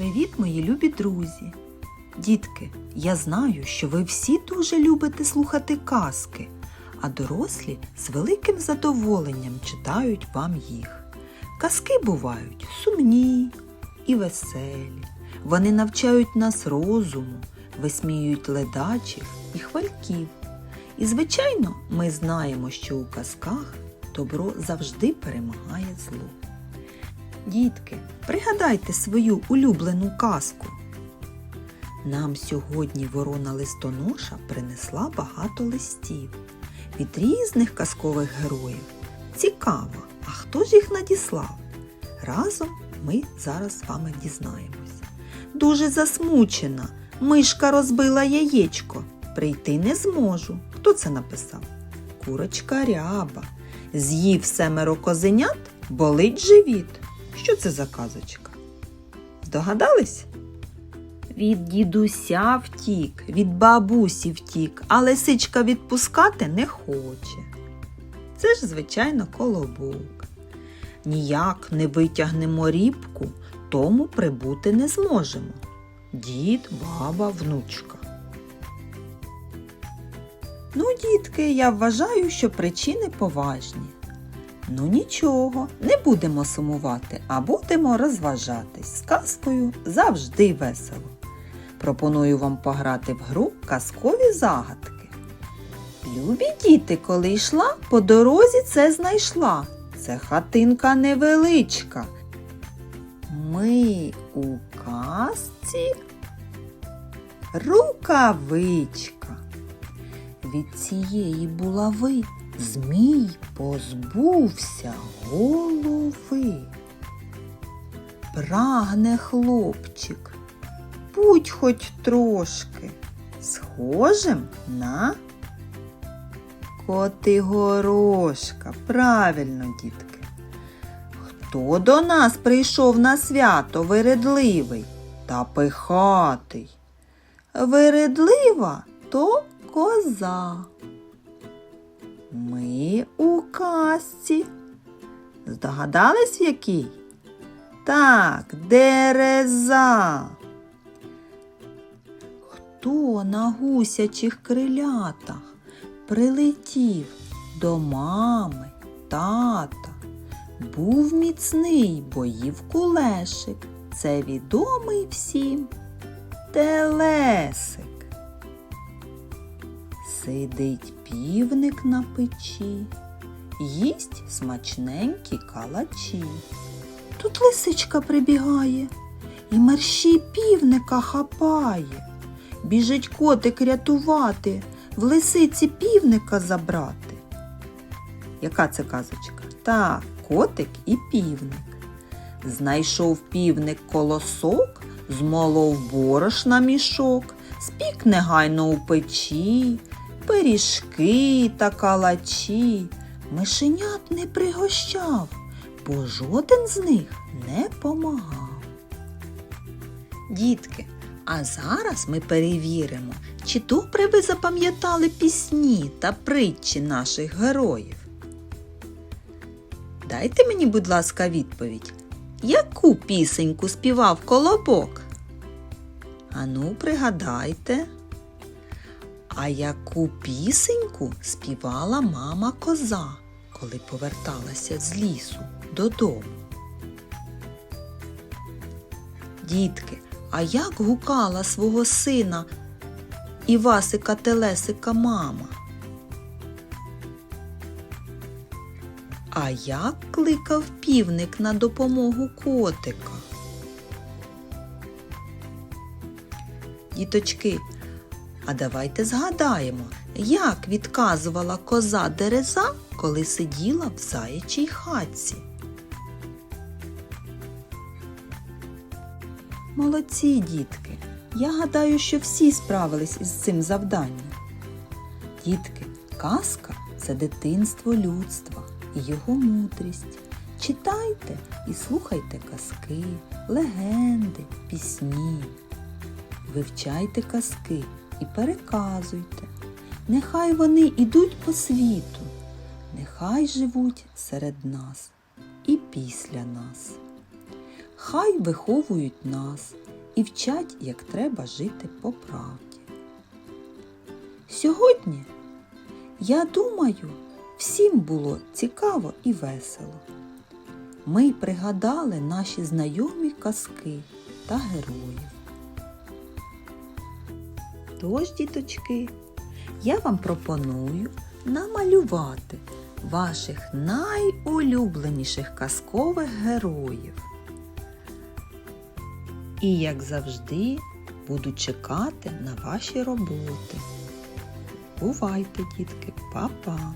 Привіт, мої любі друзі! Дітки, я знаю, що ви всі дуже любите слухати казки, а дорослі з великим задоволенням читають вам їх. Казки бувають сумні і веселі. Вони навчають нас розуму, висміюють ледачих і хвальків. І, звичайно, ми знаємо, що у казках добро завжди перемагає зло. Дітки, пригадайте свою улюблену казку. Нам сьогодні ворона листоноша принесла багато листів від різних казкових героїв. Цікаво, а хто ж їх надіслав? Разом ми зараз з вами дізнаємося. Дуже засмучена. Мишка розбила яєчко. Прийти не зможу. Хто це написав? Курочка ряба. З'їв семеро козенят, болить живіт. Що це за казочка? Здогадались? Від дідуся втік, від бабусі втік, а лисичка відпускати не хоче. Це ж, звичайно, колобок. Ніяк не витягнемо рібку, тому прибути не зможемо. Дід, баба, внучка. Ну, дітки, я вважаю, що причини поважні. Ну нічого, не будемо сумувати, а будемо розважатись. З казкою завжди весело. Пропоную вам пограти в гру казкові загадки. Любі діти, коли йшла, по дорозі це знайшла. Це хатинка невеличка. Ми у казці рукавичка. Від цієї булави Змій позбувся голови. Прагне хлопчик, будь хоч трошки схожим на Котигорошка. Правильно, дітки. Хто до нас прийшов на свято вередливий та пихатий? Вередлива то коза. Ми у казці. Здогадались в якій? Так, дереза. Хто на гусячих крилятах прилетів до мами, тата? Був міцний, бо їв кулешик. Це відомий всім телесик. Сидить півник на печі, їсть смачненькі калачі. Тут лисичка прибігає і мерщій півника хапає. Біжить котик рятувати, в лисиці півника забрати. Яка це казочка? Так, котик і півник. Знайшов півник колосок, змолов борошна мішок, спік негайно у печі, пиріжки та калачі. Мишенят не пригощав, бо жоден з них не помагав. Дітки, а зараз ми перевіримо, чи добре ви запам'ятали пісні та притчі наших героїв. Дайте мені, будь ласка, відповідь, яку пісеньку співав колобок? Ану, пригадайте. А яку пісеньку співала мама коза, коли поверталася з лісу додому? Дітки, а як гукала свого сина Івасика Телесика мама? А як кликав півник на допомогу котика? Діточки, а давайте згадаємо, як відказувала коза Дереза, коли сиділа в заячій хатці. Молодці, дітки! Я гадаю, що всі справились із цим завданням. Дітки, казка це дитинство людства і його мудрість. Читайте і слухайте казки, легенди, пісні. Вивчайте казки і переказуйте. Нехай вони ідуть по світу, нехай живуть серед нас і після нас. хай виховують нас і вчать, як треба жити по правді. Сьогодні, я думаю, всім було цікаво і весело. Ми пригадали наші знайомі казки та героїв. Тож, діточки, я вам пропоную намалювати ваших найулюбленіших казкових героїв. І, як завжди, буду чекати на ваші роботи. Бувайте, дітки, па-па!